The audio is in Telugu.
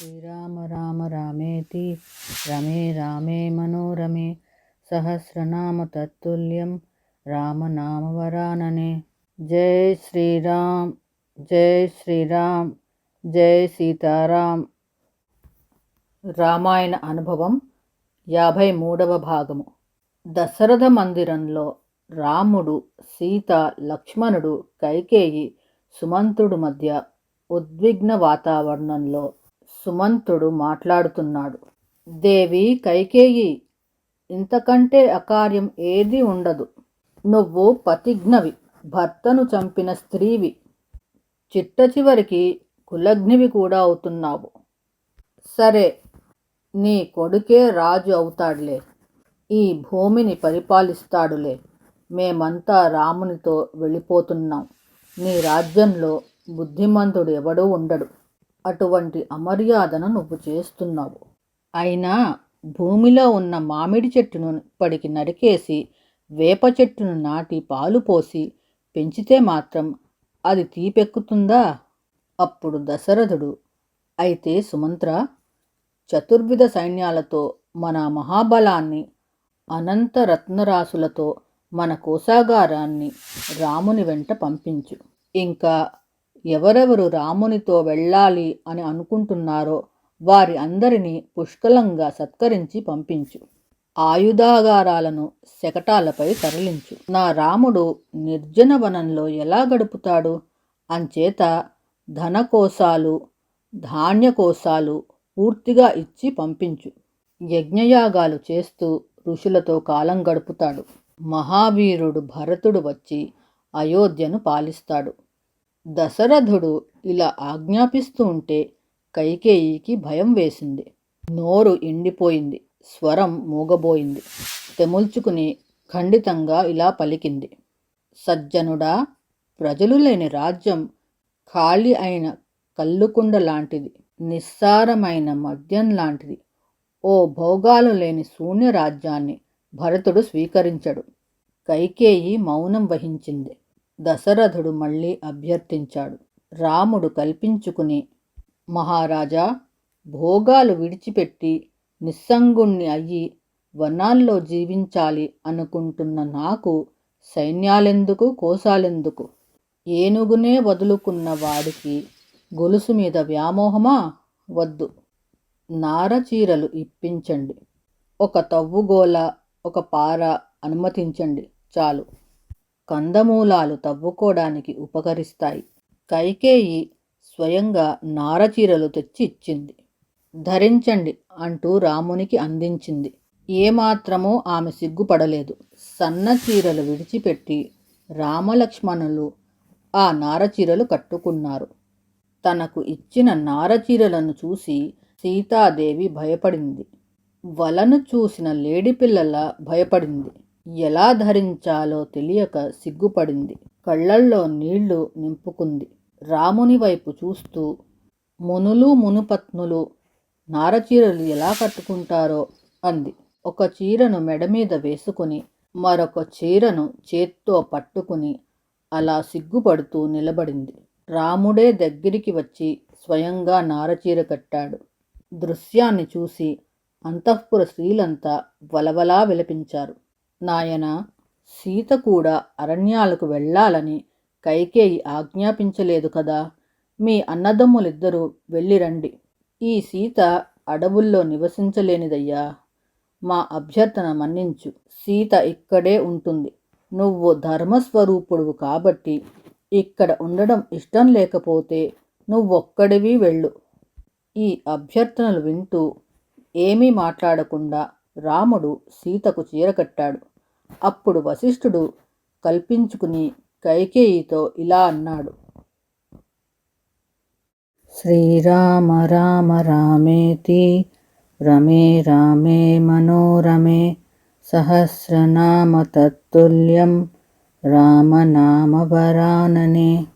శ్రీరామ రామ రామేతి రమే రామే మనోరమే సహస్రనామ తత్తుల్యం రామనామవరాననే జై శ్రీరామ్ జై శ్రీరామ్ జై సీతారాం రామాయణ అనుభవం యాభై మూడవ భాగము. దశరథ మందిరంలో రాముడు సీత లక్ష్మణుడు కైకేయి సుమంతుడు మధ్య ఉద్విగ్న వాతావరణంలో సుమంతుడు మాట్లాడుతున్నాడు. దేవి కైకేయి ఇంతకంటే అకార్యం ఏది ఉండదు. నువ్వు పతిజ్ఞవి భర్తను చంపిన స్త్రీవి. చిట్ట చివరికి కులగ్నివి కూడా అవుతున్నావు. సరే నీ కొడుకే రాజు అవుతాడులే. ఈ భూమిని పరిపాలిస్తాడులే. మేమంతా రామునితో వెళ్ళిపోతున్నాం. నీ రాజ్యంలో బుద్ధిమంతుడు ఎవడూ ఉండడు. అటువంటి అమర్యాదను నువ్వు చేస్తున్నావు. అయినా భూమిలో ఉన్న మామిడి చెట్టును ఇప్పటికి నరికేసి వేప చెట్టును నాటి పాలు పోసి పెంచితే మాత్రం అది తీపెక్కుతుందా? అప్పుడు దశరథుడు అయితే సుమంత్ర చతుర్విధ సైన్యాలతో మన మహాబలాన్ని అనంత రత్నరాశులతో మన కోశాగారాన్ని రాముని వెంట పంపించు. ఇంకా ఎవరెవరు రామునితో వెళ్ళాలి అని అనుకుంటున్నారో వారి అందరినీ పుష్కలంగా సత్కరించి పంపించు. ఆయుధాగారాలను శకటాలపై తరలించు. నా రాముడు నిర్జన వనంలో ఎలా గడుపుతాడు? అంచేత ధనకోశాలు ధాన్యకోశాలు పూర్తిగా ఇచ్చి పంపించు. యజ్ఞయాగాలు చేస్తూ ఋషులతో కాలం గడుపుతాడు. మహావీరుడు భరతుడు వచ్చి అయోధ్యను పాలిస్తాడు. దశరథుడు ఇలా ఆజ్ఞాపిస్తూ ఉంటే కైకేయికి భయం వేసింది. నోరు ఎండిపోయింది. స్వరం మూగబోయింది. తెముల్చుకుని ఖండితంగా ఇలా పలికింది. సజ్జనుడా ప్రజలు లేని రాజ్యం ఖాళీ అయిన కల్లుకుండ లాంటిది నిస్సారమైన మద్యం లాంటిది. ఓ భోగాలు లేని శూన్య రాజ్యాన్ని భరతుడు స్వీకరించడు. కైకేయి మౌనం వహించింది. దశరథుడు మళ్ళీ అభ్యర్థించాడు. రాముడు కల్పించుకుని మహారాజా భోగాలు విడిచిపెట్టి నిస్సంగుణ్ణి అయ్యి వనాల్లో జీవించాలి అనుకుంటున్న నాకు సైన్యాలెందుకు కోసాలెందుకు ఏనుగునే వదులుకున్న వాడికి గొలుసు మీద వ్యామోహమా? వద్దు. నారచీరలు ఇప్పించండి. ఒక తవ్వుగోల ఒక పార అనుమతించండి. చాలు. కందమూలాలు తవ్వుకోవడానికి ఉపకరిస్తాయి. కైకేయి స్వయంగా నారచీరలు తెచ్చి ఇచ్చింది. ధరించండి అంటూ రామునికి అందించింది. ఏమాత్రమూ ఆమె సిగ్గుపడలేదు. సన్న చీరలు విడిచిపెట్టి రామలక్ష్మణులు ఆ నారచీరలు కట్టుకున్నారు. తనకు ఇచ్చిన నారచీరలను చూసి సీతాదేవి భయపడింది. వలను చూసిన లేడిపిల్లల భయపడింది. ఎలా ధరించాలో తెలియక సిగ్గుపడింది. కళ్ళల్లో నీళ్ళు నింపుకుంది. రాముని వైపు చూస్తూ మునులు మునుపత్నులు నారచీరలు ఎలా కట్టుకుంటారో అంది. ఒక చీరను మెడ మీద వేసుకుని మరొక చీరను చేత్తో పట్టుకుని అలా సిగ్గుపడుతూ నిలబడింది. రాముడే దగ్గరికి వచ్చి స్వయంగా నారచీర కట్టాడు. దృశ్యాన్ని చూసి అంతఃపుర స్త్రీలంతా వలవలా విలపించారు. నాయన సీత కూడా అరణ్యాలకు వెళ్ళాలని కైకేయి ఆజ్ఞాపించలేదు కదా. మీ అన్నదమ్ములిద్దరూ వెళ్ళిరండి ఈ సీత అడవుల్లో నివసించలేనిదయ్యా. మా అభ్యర్థన మన్నించు. సీత ఇక్కడే ఉంటుంది. నువ్వు ధర్మస్వరూపుడువు కాబట్టి ఇక్కడ ఉండడం ఇష్టం లేకపోతే నువ్వొక్కడివి వెళ్ళు. ఈ అభ్యర్థనలు వింటూ ఏమీ మాట్లాడకుండా రాముడు సీతకు చీర కట్టాడు. అప్పుడు వశిష్ఠుడు కల్పించుకుని కైకేయితో ఇలా అన్నాడు. శ్రీరామ రామ రామేతి రమే రామే మనోరమే సహస్రనామ తత్తుల్యం రామనామవరాననే